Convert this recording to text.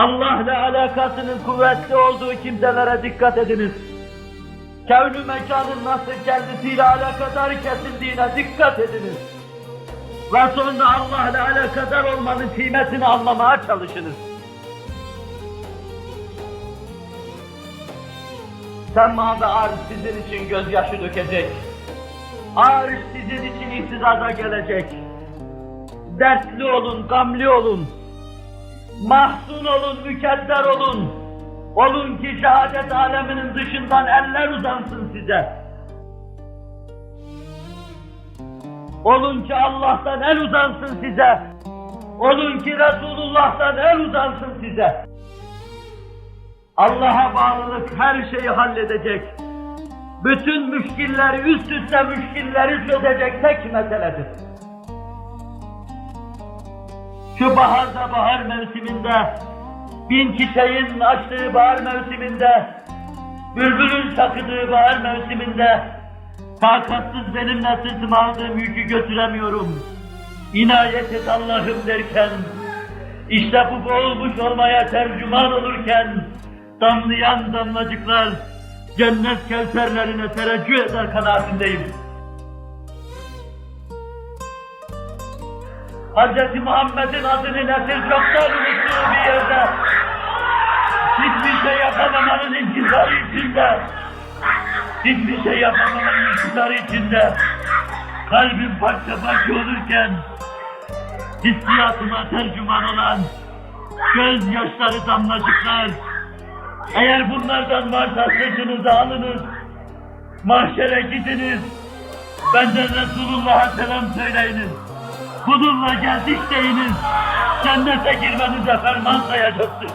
Allah'la alakasının kuvvetli olduğu kimselere dikkat ediniz. Kevnü mekanın nasıl kendisiyle alakadar kesildiğine dikkat ediniz. Ve sonra Allah'la alakadar olmanın kıymetini anlamaya çalışınız. Sema ve arz sizin için gözyaşı dökecek. Arş sizin için ihtizaza gelecek. Dertli olun, gamli olun. Mahzun olun, mükedder olun. Olun ki şehadet aleminin dışından eller uzansın size. Olun ki Allah'tan el uzansın size. Olun ki Resulullah'tan el uzansın size. Allah'a bağlılık her şeyi halledecek. Bütün müşkilleri, üst üste müşkilleri çözecek tek meseledir. Şu baharda, bahar mevsiminde, bin çiçeğin açtığı bahar mevsiminde, bülbülün çakıdığı bahar mevsiminde, takatsız benimle sırtıma aldığım yükü götüremiyorum. İnayet et Allah'ım derken, işte bu boğulmuş olmaya tercüman olurken, damlayan damlacıklar, cennet kevserlerine tereccüh eder kanaatindeyim. Hz. Muhammed'in adını nesil çoktan unuttuğu bir yerde, hiçbir şey yapamamanın inkisarı içinde, hiçbir şey yapamamanın inkisarı içinde, kalbim parça parça olurken, hissiyatıma tercüman olan, gözyaşları damlacıklar, eğer bunlardan varsa sırtınızı alınız, mahşere gidiniz, benden Resulullah'a selam söyleyiniz. Bununla geldik deyiniz, cennete girmenize ferman sayacaktır.